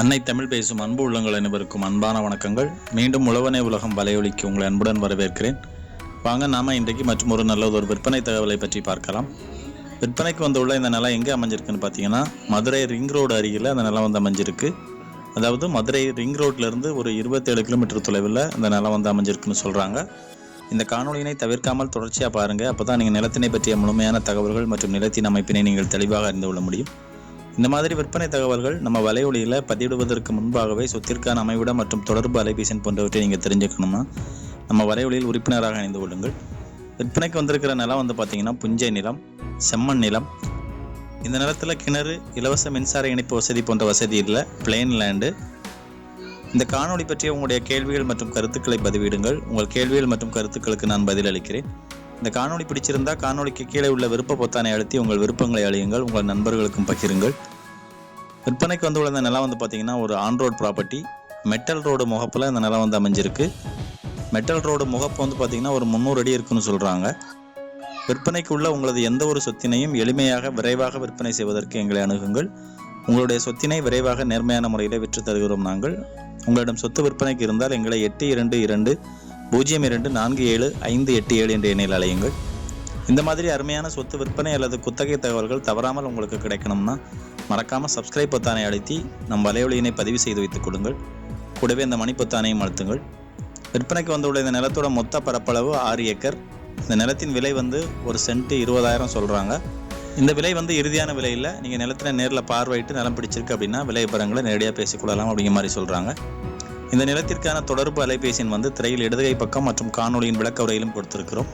அன்னை தமிழ் பேசும் அன்பு உள்ளங்கள் அனைவருக்கும் அன்பான வணக்கங்கள். மீண்டும் உழவனே உலகம் வலையொலிக்கு உங்களை அன்புடன் வரவேற்கிறேன். வாங்க நாம இன்றைக்கு மற்றும் ஒரு நல்ல ஒரு விற்பனை தகவலை பற்றி பார்க்கலாம். விற்பனைக்கு வந்துள்ள இந்த நிலம் எங்கே அமைஞ்சிருக்குன்னு பார்த்தீங்கன்னா மதுரை ரிங் ரோடு அருகில் அந்த நிலம் வந்து அமைஞ்சிருக்கு. அதாவது மதுரை ரிங் ரோட்லேருந்து ஒரு இருபத்தேழு கிலோமீட்டர் தொலைவில் இந்த நிலம் வந்து அமைஞ்சிருக்குன்னு சொல்கிறாங்க இந்த காணொலியினை தவிர்க்காமல் தொடர்ச்சியாக பாருங்கள் அப்போ தான் நீங்கள் நிலத்தினை பற்றிய முழுமையான தகவல்கள் மற்றும் நிலத்தின் அமைப்பினை நீங்கள் தெளிவாக அறிந்து கொள்ள முடியும். இந்த மாதிரி விற்பனை தகவல்கள் நம்ம வலையொலியில் பதிவிடுவதற்கு முன்பாகவே சொத்திற்கான அமைவிடம் மற்றும் தொடர்பு அலைபேசி போன்றவற்றை நீங்கள் தெரிஞ்சுக்கணும்னா நம்ம வலையொலியில் உறுப்பினராக இணைந்து கொள்ளுங்கள். விற்பனைக்கு வந்திருக்கிற நிலம் வந்து பார்த்தீங்கன்னா புஞ்சை நிலம் செம்மண் நிலம். இந்த நிலத்தில் கிணறு இலவச மின்சார இணைப்பு வசதி போன்ற வசதி இல்லை பிளெயின் லேண்டு இந்த காணொளி பற்றிய உங்களுடைய கேள்விகள் மற்றும் கருத்துக்களை பதிவிடுங்கள். உங்கள் கேள்விகள் மற்றும் கருத்துக்களுக்கு நான் பதிலளிக்கிறேன். இந்த காணொளி பிடிச்சிருந்தா காணொலிக்கு கீழே உள்ள விருப்ப பொத்தானை அழுத்தி உங்கள் விருப்பங்களை அழியுங்கள் உங்கள் நண்பர்களுக்கும் பகிருங்கள். விற்பனைக்கு வந்து உள்ள இந்த நிலம் வந்து பார்த்தீங்கன்னா ஒரு on road property metal road முகப்பில் இந்த நிலம் வந்து அமைஞ்சிருக்கு. மெட்டல் ரோடு முகப்பு வந்து பார்த்தீங்கன்னா ஒரு முந்நூறு அடி இருக்குன்னு சொல்கிறாங்க விற்பனைக்கு உள்ள உங்களது எந்த ஒரு சொத்தினையும் எளிமையாக விரைவாக விற்பனை செய்வதற்கு எங்களை அணுகுங்கள். உங்களுடைய சொத்தினை விரைவாக நேர்மையான முறையில் விற்று தருகிறோம் நாங்கள். உங்களிடம் சொத்து விற்பனைக்கு இருந்தால் எங்களை எட்டு இரண்டு இரண்டு பூஜ்ஜியம் இரண்டு நான்கு ஏழு ஐந்து எட்டு ஏழு என்ற எண்ணில் அலையுங்கள். இந்த மாதிரி அருமையான சொத்து விற்பனை அல்லது குத்தகை தகவல்கள் தவறாமல் உங்களுக்கு கிடைக்கணும்னா மறக்காமல் சப்ஸ்கிரைப் பொத்தானை அழுத்தி நம் வலையொலியினை பதிவு செய்து வைத்துக் கொள்ளுங்கள். கூடவே இந்த மணி பொத்தானையும் அழுத்துங்கள். விற்பனைக்கு வந்துள்ள இந்த நிலத்தோட மொத்த பரப்பளவு ஆறு ஏக்கர். இந்த நிலத்தின் விலை வந்து ஒரு சென்ட் இருபதாயிரம் சொல்கிறாங்க இந்த விலை வந்து இறுதியான விலை இல்லை. நீங்கள் நிலத்தில் நேரில் பார்வையிட்டு நிலம் பிடிச்சிருக்கு அப்படின்னா விலை விவரங்களை நேரடியாக பேசிக்கொள்ளலாம் அப்படிங்கிற மாதிரி சொல்கிறாங்க இந்த நிலத்திற்கான தொடர்பு அலைபேசியின் வந்து திரையில் இடதுகை பக்கம் மற்றும் காணொலியின் விளக்க உரையிலும் கொடுத்திருக்கிறோம்.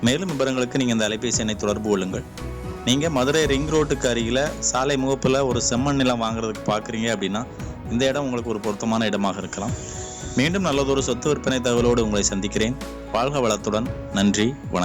மேலும் விவரங்களுக்கு நீங்கள் இந்த அலைபேசி எண்ணை தொடர்பு கொள்ளுங்கள். நீங்கள் மதுரை ரிங் ரோட்டுக்கு அருகில் சாலை முகப்பில் ஒரு செம்மண் நிலம் வாங்குறதுக்கு பார்க்குறீங்க அப்படின்னா இந்த இடம் உங்களுக்கு ஒரு பொருத்தமான இடமாக இருக்கலாம். மீண்டும் நல்லதொரு சொத்து விற்பனை தகவலோடு உங்களை சந்திக்கிறேன். வாழ்க வளத்துடன். நன்றி. வணக்கம்.